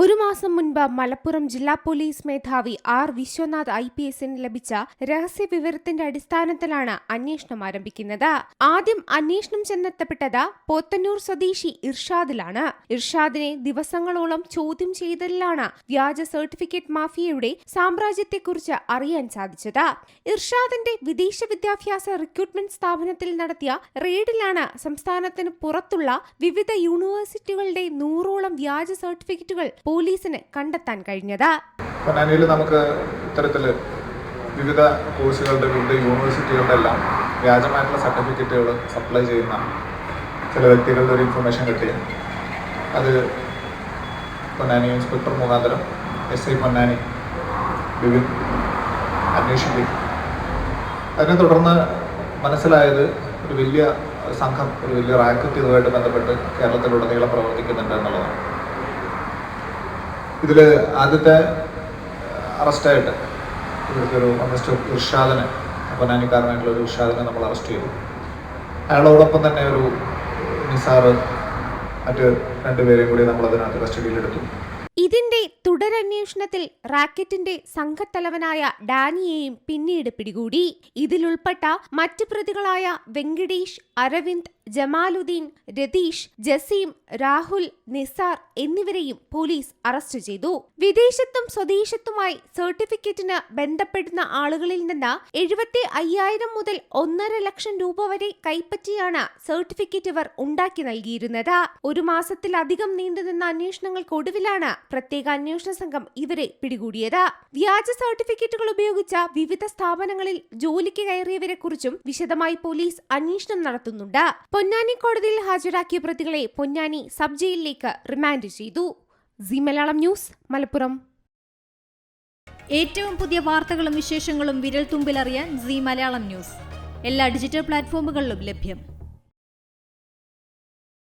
ഒരു മാസം മുൻപ് മലപ്പുറം ജില്ലാ പോലീസ് മേധാവി ആർ വിശ്വനാഥ് ഐ പി എസിന് ലഭിച്ച രഹസ്യ വിവരത്തിന്റെ അടിസ്ഥാനത്തിലാണ് അന്വേഷണം ആരംഭിക്കുന്നത്. ആദ്യം അന്വേഷണം ചെന്നെത്തപ്പെട്ടത് പോത്തന്നൂർ സ്വദേശി ഇർഷാദിലാണ്. ഇർഷാദിനെ ദിവസങ്ങളോളം ചോദ്യം ചെയ്തതിലാണ് വ്യാജ സർട്ടിഫിക്കറ്റ് മാഫിയയുടെ സാമ്രാജ്യത്തെക്കുറിച്ച് അറിയാൻ സാധിച്ചത്. ഇർഷാദിന്റെ വിദേശ വിദ്യാഭ്യാസ റിക്രൂട്ട്മെന്റ് സ്ഥാപനത്തിൽ നടത്തിയ റെയ്ഡിലാണ് സംസ്ഥാനത്തിന് പുറത്തുള്ള വിവിധ യൂണിവേഴ്സിറ്റികളുടെ നൂറോളം വ്യാജ സർട്ടിഫിക്കറ്റുകൾ പോലീസിന് കണ്ടെത്താൻ കഴിഞ്ഞത്? നമുക്ക് ഇത്തരത്തിൽ വിവിധ കോഴ്സുകളുടെ വിവിധ യൂണിവേഴ്സിറ്റികളുടെ എല്ലാം വ്യാജമായിട്ടുള്ള സർട്ടിഫിക്കറ്റുകൾ സപ്ലൈ ചെയ്യുന്ന ചില വ്യക്തികളുടെ ഒരു ഇൻഫർമേഷൻ കിട്ടി. അത് പൊന്നാനി ഇൻസ്പെക്ടർ മുഖാന്തരം എസ് ഐ പൊന്നാനി വിവിൻ അന്വേഷിക്കും. അതിനെ തുടർന്ന് മനസ്സിലായത് ഒരു വലിയ സംഘം ഒരു വലിയ റാക്കറ്റ് ഇതുമായിട്ട് ബന്ധപ്പെട്ട് കേരളത്തിലുടനീളം പ്രവർത്തിക്കുന്നുണ്ട് എന്നുള്ളതാണ്. ഇതിൽ ആദ്യത്തെ അറസ്റ്റായിട്ട് ഇവിടുത്തെ മിസ്റ്റർ ഇർഷാദിനെ പൊന്നാനിക്കാരനായിട്ടുള്ള ഒരു ഇർഷാദിനെ നമ്മൾ അറസ്റ്റ് ചെയ്തു. അയാളോടൊപ്പം തന്നെ ഒരു നിസാറ് മറ്റ് രണ്ടുപേരെയും കൂടി നമ്മൾ അതിനകത്ത് കസ്റ്റഡിയിലെടുത്തു ഇതിന്റെ തുടരന്വേഷണത്തിൽ റാക്കറ്റിന്റെ സംഘത്തലവനായ ഡാനിയെയും പിന്നീട് പിടികൂടി. ഇതിലുൾപ്പെട്ട മറ്റ് പ്രതികളായ വെങ്കടേഷ് അരവിന്ദ് ജമാലുദ്ദീൻ രതീഷ് ജസീം രാഹുൽ നിസാർ എന്നിവരെയും പോലീസ് അറസ്റ്റ് ചെയ്തു. വിദേശത്തും സ്വദേശത്തുമായി സർട്ടിഫിക്കറ്റിന് ബന്ധപ്പെടുന്ന ആളുകളിൽ നിന്ന് എഴുപത്തി അയ്യായിരം മുതൽ ഒന്നര ലക്ഷം രൂപ വരെ കൈപ്പറ്റിയാണ് സർട്ടിഫിക്കറ്റ് ഇവർ ഉണ്ടാക്കി നൽകിയിരുന്നത്. ഒരു മാസത്തിലധികം നീണ്ടുനിന്ന അന്വേഷണങ്ങൾക്കൊടുവിലാണ് പ്രത്യേക അന്വേഷണ സംഘം ഇവരെ പിടികൂടിയത്. വ്യാജ സർട്ടിഫിക്കറ്റുകൾ ഉപയോഗിച്ച വിവിധ സ്ഥാപനങ്ങളിൽ ജോലിക്ക് കയറിയവരെക്കുറിച്ചും വിശദമായി പോലീസ് അന്വേഷണം നടത്തുന്നുണ്ട്. പൊന്നാനി കോടതിയിൽ ഹാജരാക്കിയ പ്രതികളെ പൊന്നാനി സബ് ജയിലിലേക്ക് റിമാൻഡ് ചെയ്തു. C Malayalam news Malappuram. ഏറ്റവും പുതിയ വാർത്തകളും വിശേഷങ്ങളും വിരൽ തുമ്പിലറിയാൻ സി മലയാളം ന്യൂസ്. എല്ലാ ഡിജിറ്റൽ പ്ലാറ്റ്ഫോമുകളിലും ലഭ്യം.